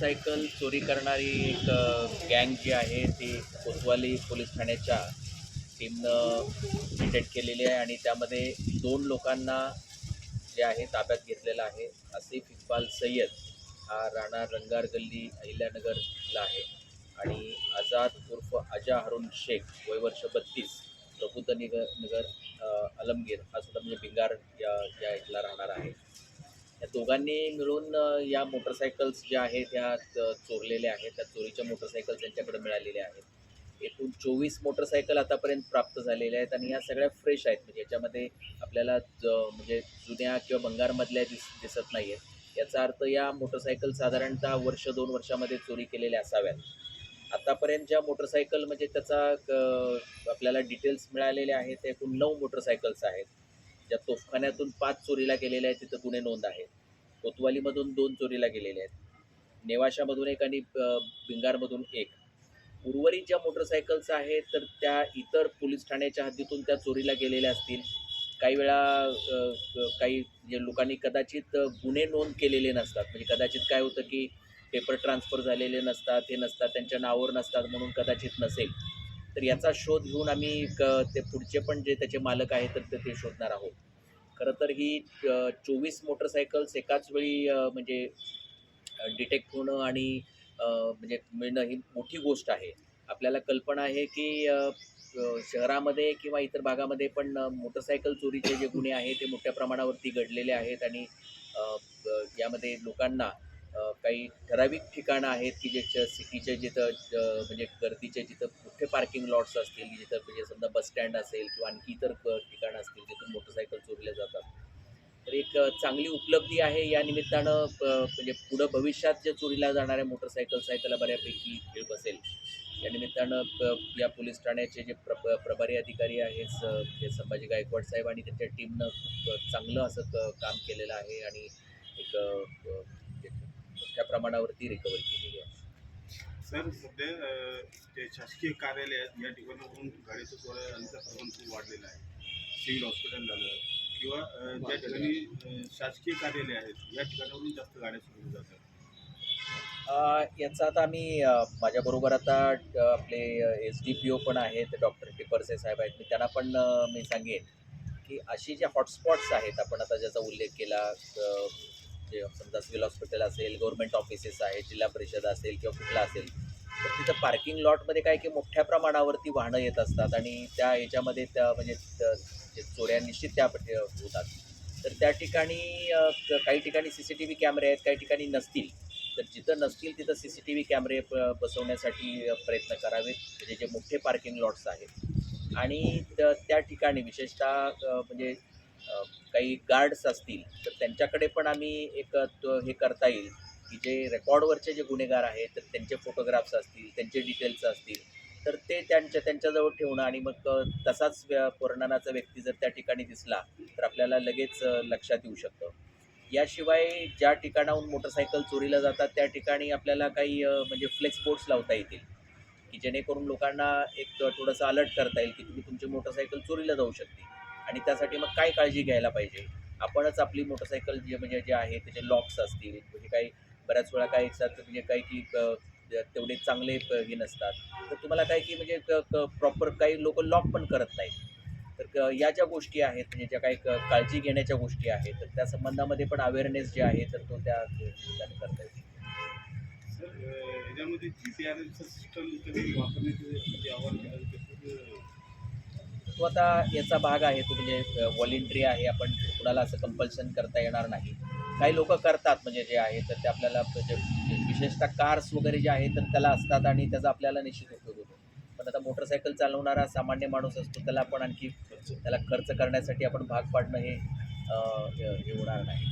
Motorcycle चोरी करणारी एक गँग जी आहे ती कोतवाली पोलीस ठाण्याच्या टीमनं डिटेक्ट केलेली आहे आणि त्यामध्ये दोन लोकांना जे आहे ताब्यात घेतलेलं आहे. आसिफ इक्बाल सय्यद हा राणा रंगार गल्ली अहिल्यानगरला आहे आणि आझाद उर्फ अजा हरुण शेख वय वर्ष बत्तीस प्रबुद्ध निगर नगर अलमगीर हा सुद्धा म्हणजे भिंगार या या इथला राहणार आहे. या दोघांनी मिळून या मोटरसायकल्स ज्या आहेत त्या चोरलेल्या आहेत त्या चोरीच्या मोटरसायकल्स त्यांच्याकडे मिळालेल्या आहेत. एकूण चोवीस मोटरसायकल आतापर्यंत प्राप्त झालेल्या आहेत आणि ह्या सगळ्या फ्रेश आहेत. म्हणजे याच्यामध्ये आपल्याला ज म्हणजे जुन्या किंवा बंगारमधल्या दिस दिसत नाही आहेत याचा अर्थ या मोटरसायकल साधारणतः वर्ष दोन वर्षामध्ये चोरी केलेल्या असाव्यात. आतापर्यंत ज्या मोटरसायकल म्हणजे त्याचा आपल्याला डिटेल्स मिळालेले आहेत एकूण नऊ मोटरसायकल्स आहेत. ज्या तोफखान्यातून पाच चोरीला गेलेल्या आहेत तिथं गुन्हे नोंद आहेत. कोतवालीमधून दोन चोरीला गेलेले आहेत. नेवाशामधून एक आणि भिंगारमधून एक. उर्वरित ज्या मोटरसायकल्स आहेत तर त्या इतर पोलीस ठाण्याच्या हद्दीतून त्या चोरीला गेलेल्या असतील. काही वेळा काही जे लोकांनी कदाचित गुन्हे नोंद केलेले नसतात. म्हणजे कदाचित काय होतं की पेपर ट्रान्सफर झालेले नसतात हे नसतात त्यांच्या नावावर नसतात म्हणून कदाचित नसेल. तर याचा शोध घेऊन आम्ही क ते पुढचे पण जे त्याचे मालक आहेत तर ते- शोधणार आहोत. खरं तर ही चोवीस मोटरसायकल्स एकाच वेळी म्हणजे डिटेक्ट होणं आणि म्हणजे मिळणं ही मोठी गोष्ट आहे. आपल्याला कल्पना आहे की शहरामध्ये किंवा इतर भागामध्ये पण मोटरसायकल चोरीचे जे गुन्हे आहेत ते मोठ्या प्रमाणावरती घडलेले आहेत आणि यामध्ये लोकांना काही ठराविक ठिकाणं आहेत की जे सिटीचे जिथं म्हणजे गर्दीचे जिथं मोठे पार्किंग लॉट्स असतील जिथं म्हणजे समजा बस स्टँड असेल किंवा आणखी इतर ठिकाणं असतील जिथून मोटरसायकल चोरल्या जातात. तर एक चांगली उपलब्धी आहे. या निमित्तानं प- म्हणजे पुढं भविष्यात जे चोरीला जाणाऱ्या मोटरसायकल्स आहेत त्याला बऱ्यापैकी खेळ बसेल. या निमित्तानं या पोलीस ठाण्याचे जे प्र प्रभारी अधिकारी आहेत स- जे संभाजी गायकवाड साहेब आणि त्यांच्या टीमनं खूप चांगलं असं क- काम केलेलं आहे. आणि एक प्रमाणावरती रिकव्हरी केलेली आहे. सर सध्या जे शासकीय कार्यालय आहेत या ठिकाणावरून गाडीचं चोऱ्यांचं प्रमाण खूप वाढलेलं आहे. सिव्हिल हॉस्पिटल झालं किंवा ज्या ठिकाणी शासकीय कार्यालय आहेत या ठिकाणावरून जास्त गाड्या चोरल्या जातात. याचा आता आम्ही माझ्याबरोबर आता आपले एस डी पी ओ पण आहेत डॉक्टर टिपरसे साहेब आहेत. मी त्यांना पण मी सांगेन की अशी जे हॉटस्पॉट्स आहेत आपण आता ज्याचा उल्लेख केला जे समजा सिव्हिल हॉस्पिटल असेल गव्हर्मेंट ऑफिसेस आहेत जिल्हा परिषद असेल किंवा कुठला असेल तर तिथं पार्किंग लॉटमध्ये काय की मोठ्या प्रमाणावरती वाहनं येत असतात आणि त्या याच्यामध्ये त्या म्हणजे चोऱ्या निश्चित त्या होतात. तर त्या ठिकाणी काही ठिकाणी सी सी टी व्ही कॅमेरे आहेत काही ठिकाणी नसतील. तर जिथं नसतील तिथं सी सी टी व्ही कॅमेरे प- बसवण्यासाठी प्रयत्न करावेत. म्हणजे जे मोठे पार्किंग लॉट्स आहेत. आणि त्या ठिकाणी विशेषतः म्हणजे काही गार्ड्स असतील तर त्यांच्याकडे पण आम्ही एक हे करता येईल. की जे रेकॉर्डवरचे जे गुन्हेगार आहेत तर त्यांचे फोटोग्राफ्स असतील त्यांचे डिटेल्स असतील तर ते त्यांच्या त्यांच्याजवळ ठेवणं आणि मग तसाच व्य- वर्णनाचा व्यक्ती जर त्या ठिकाणी दिसला तर आपल्याला लगेच लक्षात येऊ शकतं. याशिवाय ज्या ठिकाणाहून मोटरसायकल चोरीला जातात त्या ठिकाणी आपल्याला काही म्हणजे फ्लेक्स बोर्ड्स लावता येतील. की जेणेकरून लोकांना एक थोडंसं अलर्ट करता येईल की तुम्ही तुमची मोटरसायकल चोरीला जाऊ शकते आणि त्यासाठी मग काय काळजी घ्यायला पाहिजे? आपणच आपली मोटरसायकल जे म्हणजे जे आहे त्याचे लॉक्स असतील म्हणजे काही बऱ्याच वेळा काही असतात म्हणजे काही की तेवढे चांगले हे नसतात. तर तुम्हाला काय की म्हणजे प्रॉपर काही लोक लॉक पण करत नाहीत. तर क- या ज्या गोष्टी आहेत म्हणजे ज्या काही क- काळजी घेण्याच्या गोष्टी आहेत तर त्या संबंधामध्ये पण अवेअरनेस जे आहे तर तो त्या ठिकाणी करता येईल. याच्यामध्ये जी पी आर सिस्टम वापरण्याचे महत्त्वाचा तो आता याचा भाग आहे तो म्हणजे व्हॉलेंटरी आहे आपण कुणाला असं कंपल्शन करता येणार नाही. काही लोक करतात म्हणजे जे आहे तर ते आपल्याला म्हणजे, म्हणजे विशेषतः कार्स वगैरे जे आहे तर त्याला असतात आणि त्याचा आपल्याला निश्चित उपयोग होतो. पण आता मोटरसायकल चालवणारा सामान्य माणूस असतो त्याला आपण आणखी त्याला खर्च करण्यासाठी आपण भाग पाडणं हे हे होणार नाही.